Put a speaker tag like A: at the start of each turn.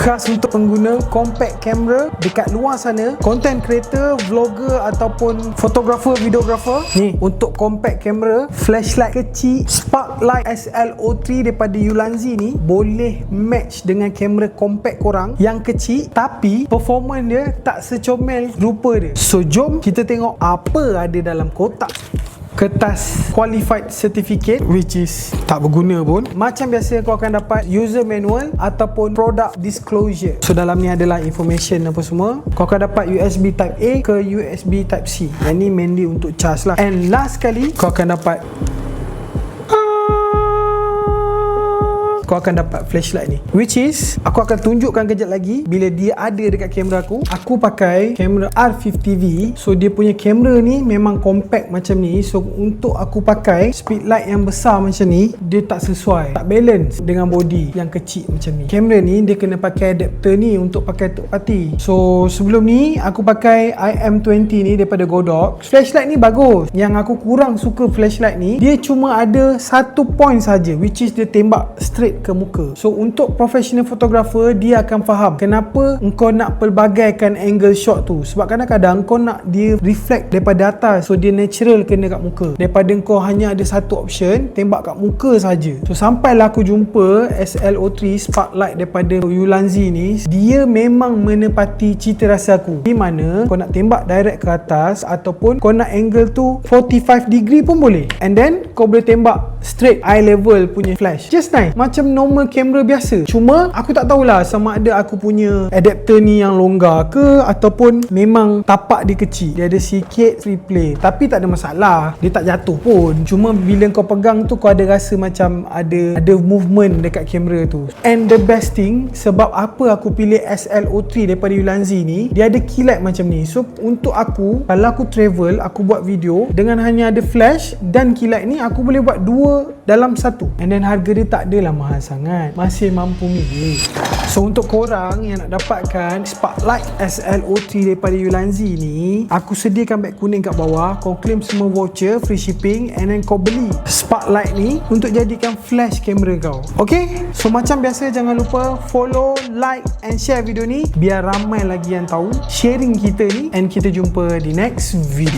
A: khas untuk pengguna compact camera dekat luar sana. Content creator, vlogger ataupun fotografer, videographer. Ni untuk compact camera flashlight kecil Sparklight SLO3 daripada Ulanzi ni boleh match dengan kamera compact korang yang kecil tapi performance dia tak secomel rupa dia. So jom kita tengok apa ada dalam kotak kertas qualified certificate which is tak berguna pun. Macam biasa kau akan dapat user manual ataupun product disclosure. So dalam ni adalah information apa semua. Kau akan dapat USB type A ke USB type C. Yang ni mainly untuk charge lah. And last kali kau akan dapat kau akan dapat flashlight ni. Which is aku akan tunjukkan kejap lagi bila dia ada dekat kamera aku. Aku pakai kamera R50V so dia punya kamera ni memang compact macam ni. So untuk aku pakai speed light yang besar macam ni dia tak sesuai tak balance dengan body yang kecil macam ni. Kamera ni dia kena pakai adapter ni untuk pakai third party so sebelum ni aku pakai IM20 ni daripada Godox. Flashlight ni bagus. Yang aku kurang suka flashlight ni dia cuma ada satu point saja which is dia tembak straight ke muka. So untuk professional photographer dia akan faham kenapa engkau nak pelbagaikan angle shot tu. Sebab kadang-kadang kau nak dia reflect daripada atas. So dia natural kena kat muka. Daripada engkau hanya ada satu option tembak kat muka saja. So sampailah aku jumpa SLO3 Sparklight daripada Ulanzi ni dia memang menepati cita rasa aku. Di mana kau nak tembak direct ke atas ataupun kau nak angle tu 45 degree pun boleh. And then kau boleh tembak straight eye level punya flash. Just nice. Macam normal kamera biasa. Cuma aku tak tahulah sama ada aku punya adapter ni yang longgar ke ataupun memang tapak dia kecil. Dia ada sikit free play tapi tak ada masalah. Dia tak jatuh pun. Cuma bila kau pegang tu kau ada rasa macam ada ada movement dekat kamera tu. And the best thing sebab apa aku pilih SLO3 daripada Ulanzi ni dia ada light macam ni. So untuk aku kalau aku travel aku buat video dengan hanya ada flash dan light ni aku boleh buat dua dalam satu. And then harga dia tak adalah mahal sangat. Masih mampu milik so untuk korang yang nak dapatkan Sparklight SLO3 daripada Ulanzi ni aku sediakan beg kuning kat bawah. Kau claim semua voucher free shipping and then kau beli Sparklight ni untuk jadikan flash kamera kau. Ok so macam biasa jangan lupa follow like and share video ni. Biar ramai lagi yang tahu sharing kita ni. And kita jumpa di next video